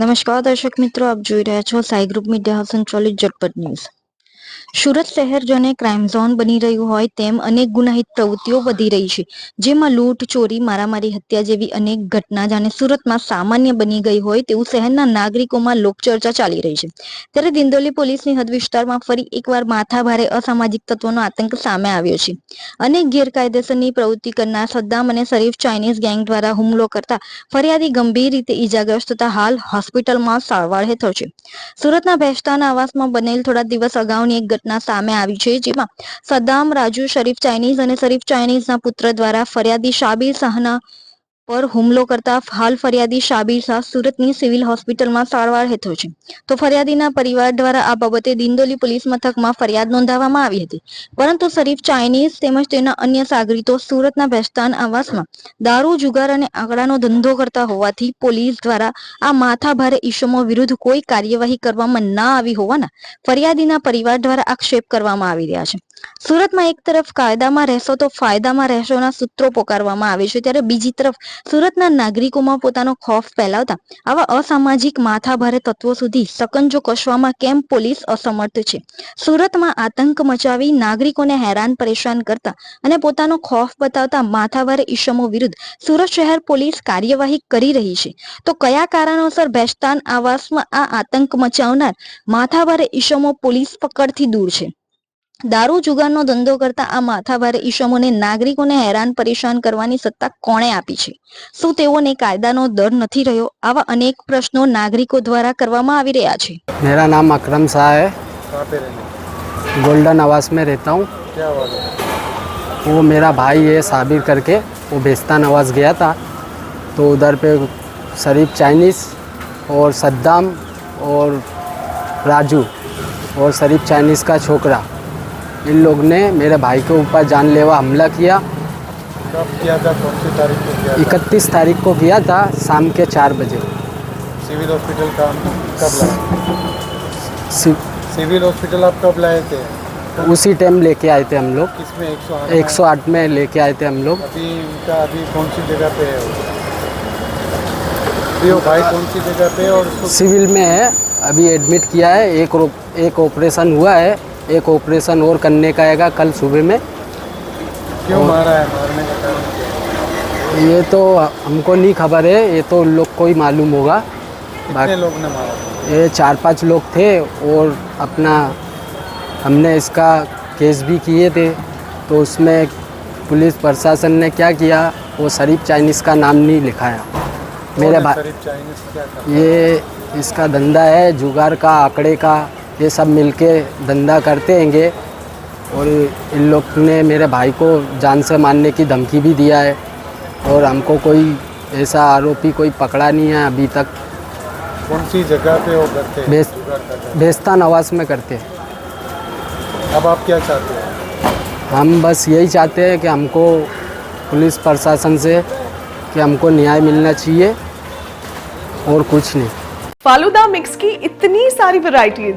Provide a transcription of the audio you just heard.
નમસ્કાર દર્શક મિત્રો આપ જોઈ રહ્યા છો સાઈ ગ્રુપ મીડિયા હાઉસ સંચાલિત ઝટપટ ન્યૂઝ. સુરત શહેર જેને ક્રાઇમ ઝોન બની રહ્યું હોય તેમ અનેક ગુનાહિત પ્રવૃત્તિઓ વધી રહી છે. જેમાં લૂંટ, ચોરી, મારામારી, હત્યા જેવી અનેક ઘટના જાણે સુરતમાં સામાન્ય બની ગઈ હોય તેવું શહેરના નાગરિકોમાં લોકચર્ચા ચાલી રહી છે. ત્યારે દિંદોલી પોલીસની હદ વિસ્તારમાં ફરી એકવાર માથાભારે અસામાજિક તત્વોનો આતંક સામે આવ્યો છે. અનેક ગેરકાયદેસરની પ્રવૃત્તિ કરનાર સદ્દામ અને શરીફ ચાઇનીઝ ગેંગ દ્વારા હુમલો કરતા ફરિયાદી ગંભીર રીતે ઈજાગ્રસ્ત થતા હાલ હોસ્પિટલમાં સારવાર હેઠળ છે. સુરતના ભેસ્તાના આવાસમાં બનેલ થોડા દિવસ અગાઉની એક ઘટના સામે આવી છે, જેમાં સદ્દામ રાજુ શરીફ ચાઇનીઝ અને શરીફ ચાઇનીઝના પુત્ર દ્વારા ફરિયાદી શાબિર શાહના પર હુમલો કરતા હાલ ફરિયાદી શાબીર શાહ સુરતની સિવિલ હોસ્પિટલમાં સારવાર હેઠળ છે. તો ફરિયાદીના પરિવાર દ્વારા આ બાબતે દિંદોલી પોલીસ મથકમાં ફરિયાદ નોંધાવવામાં આવી હતી. પરંતુ શરીફ ચાઇનીઝ તેમજ તેના અન્ય સાગરીતો સુરતના ભેસ્તાન આવાસમાં દારૂ, જુગાર અને આંકડાનો ધંધો કરતા હોવાથી પોલીસ દ્વારા આ માથાભારે ઇસમો વિરુદ્ધ કોઈ કાર્યવાહી કરવામાં ના આવી હોવાના ફરિયાદીના પરિવાર દ્વારા આક્ષેપ કરવામાં આવી રહ્યા છે. સુરતમાં એક તરફ કાયદામાં રહેશો તો ફાયદામાં રહેશોના સૂત્રો પોકારવામાં આવે છે. ત્યારે બીજી તરફ સુરતના નાગરિકોમાં પોતાનો ખોફ ફેલાવતા આવા અસામાજિક માથાભારે તત્વો સુધી સકંજો કસવામાં કેમ પોલીસ અસમર્થ છે? સુરતમાં આતંક મચાવી નાગરિકોને હેરાન પરેશાન કરતા અને પોતાનો ખોફ બતાવતા માથાભારે ઈસમો વિરુદ્ધ સુરત શહેર પોલીસ કાર્યવાહી કરી રહી છે. તો કયા કારણોસર બેસ્તાન આવાસમાં આ આતંક મચાવનાર માથાભારે ઈસમો પોલીસ પકડથી દૂર છે? દારૂ જુગારનો ધંધો કરતા આ માથાભારે ઈસમોને નાગરિકોને હેરાન પરેશાન કરવાની સત્તા કોણે આપી છે શું તેઓને કાયદાનો ડર નથી રહ્યો આવા અનેક પ્રશ્નો નાગરિકો દ્વારા કરવામાં આવી રહ્યા છે मेरा नाम अकरम शाह है कहाँ पे रहने गोल्डन आवास में रहता हूँ क्या हुआ था? वो मेरा भाई है साबिर करके वो बेस्तान आवास गया था तो उधर पे शरीफ चाइनीज़ और सद्दाम और राजू और शरीफ चाइनीज़ का छोकरा इन लोग ने मेरे भाई के ऊपर जानलेवा हमला किया। कब किया था? कौन सी तारीख को किया इकतीस तारीख को किया था शाम के चार बजे। सिविल हॉस्पिटल का कब लाए? सिविल हॉस्पिटल आप कब लाए थे? उसी टाइम लेके आए थे हम लोग। किसमें? एक सौ आठ में? लेके आए थे हम लोग। अभी उनका अभी कौन सी जगह पे है वो? अभी वो भाई कौन सी जगह पे है और सिविल में है। अभी एडमिट किया है एक एक ऑपरेशन हुआ है। एक ऑपरेशन और करने का आएगा कल सुबह में। क्यों मारा है? मारने का कारण ये तो हमको नहीं खबर है ये तो उन लोग को ही मालूम होगा। कितने बाकी लोग ने मारा? ये चार पाँच लोग थे और अपना हमने इसका केस भी किए थे। तो उसमें पुलिस प्रशासन ने क्या किया वो शरीफ चाइनीज़ का नाम नहीं लिखाया। मेरे भाई ये इसका धंधा है जुगार का आंकड़े का ये सब मिलके धंधा करते हैंगे। और इन लोग ने मेरे भाई को जान से मारने की धमकी भी दिया है। और हमको कोई ऐसा आरोपी कोई पकड़ा नहीं है अभी तक। कौन सी जगह पे वो करते हैं? बेस- जुगाड़ का काम? बेस्तान आवास में करते हैं। अब आप क्या चाहते हैं? हम बस यही चाहते हैं कि हमको पुलिस प्रशासन से कि हमको न्याय मिलना चाहिए और कुछ नहीं। फालूदा मिक्स की इतनी सारी वैरायटीज